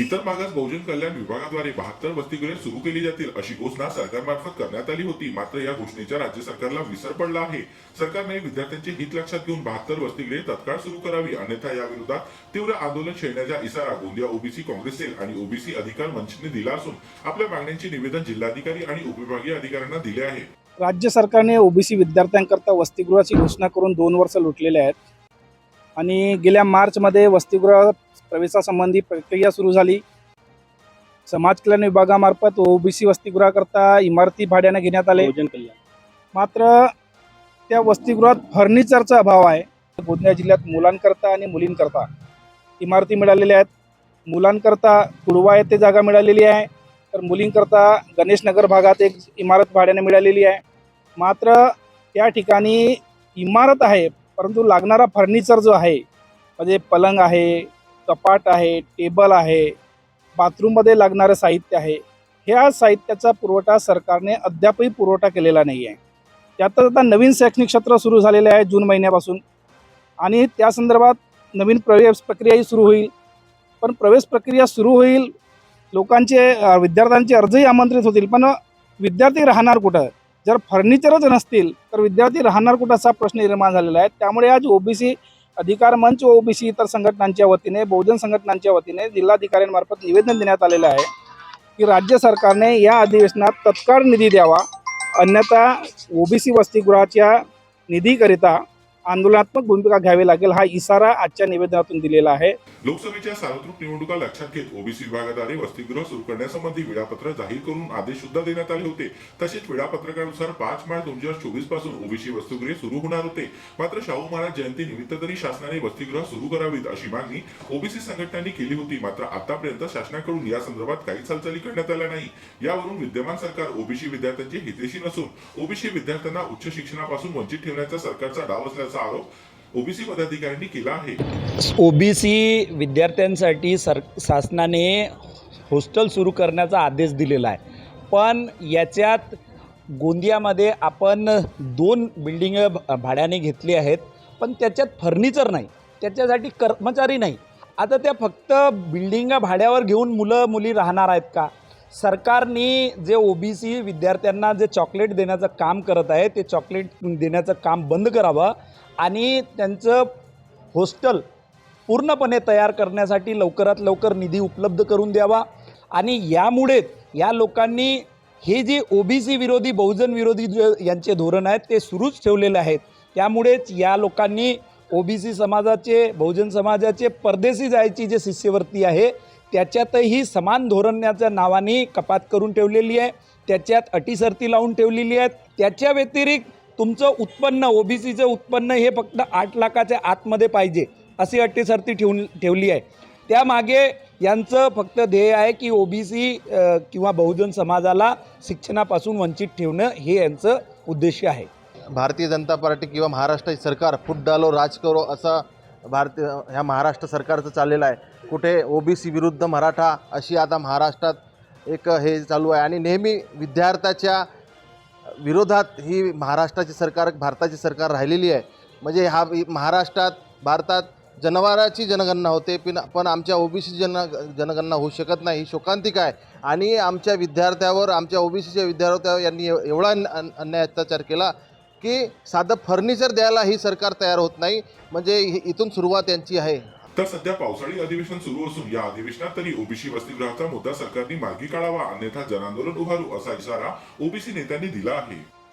इतर मागास बहुजन कल्याण विभागाद्वारे बहात्तर वसतिगृहे सुरू केली जातील अशी घोषणा सरकारमार्फत करण्यात आली होती. मात्र या घोषणेच्या राज्य सरकारला विसर पडला आहे. सरकारने विद्यार्थ्यांचे हित लक्षात घेऊन बहात्तर वसतिगृहे तत्काळ सुरू करावी. अन्यथा या विरोधात तीव्र आंदोलन छेडण्याचा इशारा गोंदिया ओबीसी काँग्रेस सेल आणि ओबीसी अधिकार मंचने दिला असून आपल्या मागण्यांचे निवेदन जिल्हाधिकारी आणि उपविभागीय अधिकाऱ्यांना दिले आहे. राज्य सरकारने ओबीसी विद्यार्थ्यांकरता वसतिगृहाची घोषणा करून दोन वर्ष लुटलेले आहेत. आणि गेल्या मार्चमध्ये वसतिगृहात प्रवेशासंबंधी प्रक्रिया सुरू झाली. समाज कल्याण विभागामार्फत ओबीसी वसतिगृहाकरता इमारती भाड्याने घेण्यात आले. मात्र त्या वसतिगृहात फर्निचरचा अभाव आहे. गोंदिया जिल्ह्यात मुलांकरता आणि मुलींकरता इमारती मिळालेल्या आहेत. मुलांकरता कुडवा येथे जागा मिळालेली आहे. तर मुलींकरता गणेशनगर भागात एक इमारत भाड्याने मिळालेली आहे. मात्र त्या ठिकाणी इमारत आहे परंतु लागणारा फर्निचर जो आहे म्हणजे पलंग आहे कपाट आहे टेबल आहे बाथरूममध्ये लागणारं साहित्य आहे. ह्या साहित्याचा पुरवठा सरकारने अद्यापही पुरवठा केलेला नाही आहे त्यातच आता नवीन शैक्षणिक सत्र सुरू झालेले आहे जून महिन्यापासून. आणि त्या संदर्भात नवीन प्रवेश प्रक्रियाही सुरू होईल. पण प्रवेश प्रक्रिया सुरू होईल लोकांचे विद्यार्थ्यांचे अर्जही आमंत्रित होतील. पण विद्यार्थी राहणार कुठं? जर फर्निचरच नसतील तर विद्यार्थी राहणार कुठं असा प्रश्न निर्माण झालेला आहे. त्यामुळे आज ओबीसी अधिकार मंच व ओबीसी इतर संघटनांच्या वतीने बहुजन संघटनांच्या वतीने जिल्हाधिकाऱ्यांमार्फत निवेदन देण्यात आलेलं आहे की राज्य सरकारने या अधिवेशनात तत्काळ निधी द्यावा. अन्यथा ओबीसी वसतिगृहाच्या निधीकरिता आंदोलनात्मक भूमिका घ्यावी लागेल हा इशारा आजच्या निवेदनातून दिलेला आहे. लोकसभेच्या सार्वत्रिक निवडणुका लक्षात घेत ओबीसी विभागाद्वारे वसतिगृह सुरू करण्यासंबंधी वेळापत्र जाहीर करून आदेश सुद्धा देण्यात आले होते. तसेच वेळापत्रकानुसार पाच मार्च दोन हजार चोवीसपासून ओबीसी वसतिगृहे सुरू होणार होते. मात्र शाहू महाराज जयंती निमित्त तरी शासनाने वसतिगृह सुरू करावीत अशी मागणी ओबीसी संघटनांनी केली होती. मात्र आतापर्यंत शासनाकडून या संदर्भात काहीच हालचाली करण्यात आल्या नाही. यावरून विद्यमान सरकार ओबीसी विद्यार्थ्यांचे हितेशी नसून ओबीसी विद्यार्थ्यांना उच्च शिक्षणापासून वंचित ठेवण्याचा सरकारचा डाव असल्याचा आरोप ओबीसी पदाधिकाऱ्यांनी केला आहे. ओबीसी विद्यार्थ्यांसाठी सर शासनाने हॉस्टेल सुरू करण्याचा आदेश दिलेला आहे. पण याच्यात गोंदियामध्ये आपण दोन बिल्डिंग भाड्याने घेतली आहेत पण त्याच्यात फर्निचर नाही. त्याच्यासाठी कर्मचारी नाही. आता त्या फक्त बिल्डिंग भाड्यावर घेऊन मुलं मुली राहणार आहेत का? सरकारने जे ओबीसी विद्यार्थ्यांना जे चॉकलेट देण्याचं काम करत आहे ते चॉकलेट देण्याचं काम बंद करावं आणि त्यांचं हॉस्टेल पूर्णपणे तयार करण्यासाठी लवकरात लवकर निधी उपलब्ध करून द्यावा आणि यामुळेच या लोकांनी हे जे ओबीसी विरोधी बहुजन विरोधी जे यांचे धोरण आहेत ते सुरूच ठेवलेले आहेत. त्यामुळेच या लोकांनी ओबीसी समाजाचे बहुजन समाजाचे परदेशी जायची जे शिष्यवृत्ती आहे त्याच्यातही समान धोरणाच्या नावाने कपात करून ठेवलेली आहे. त्याच्यात अटीशर्ती लावून ठेवलेली आहेत. त्याच्या व्यतिरिक्त तुमचं उत्पन्न ओबीसीचं उत्पन्न हे फक्त आठ लाखाच्या आतमध्ये पाहिजे अशी अटीशर्ती ठेवून ठेवली आहे. त्यामागे यांचं फक्त ध्येय आहे की ओबीसी किंवा बहुजन समाजाला शिक्षणापासून वंचित ठेवणं हे यांचं उद्देश आहे. भारतीय जनता पार्टी किंवा महाराष्ट्र सरकार फुट डालो राज करो असं भारतीय ह्या महाराष्ट्र सरकारचं चाललेलं आहे. कुठे ओबीसी विरुद्ध मराठा अशी आता महाराष्ट्रात एक हे चालू आहे. आणि नेहमी विद्यार्थ्याच्या विरोधात ही महाराष्ट्राची सरकार भारताची सरकार राहिलेली आहे. म्हणजे हा महाराष्ट्रात भारतात जनावराची जनगणना होते पण पण आमच्या ओबीसी जन जनगणना होऊ शकत नाही. ही शोकांतिका आहे आणि आमच्या विद्यार्थ्यावर आमच्या ओबीसीच्या विद्यार्थ्यावर यांनी एवढा अन- अन्याय अत्याचार केला की साधं फर्निचर द्यायला ही सरकार तयार होत नाही. म्हणजे इथून सुरुवात यांची आहे. तर सध्या पावसाळी अधिवेशन सुरू असून या अधिवेशनात तरी ओबीसी वसतिगृहाचा मुद्दा सरकारने मार्गी काढावा अन्यथा जनांदोलन उभारू असा इशारा ओबीसी नेत्यांनी दिला आहे.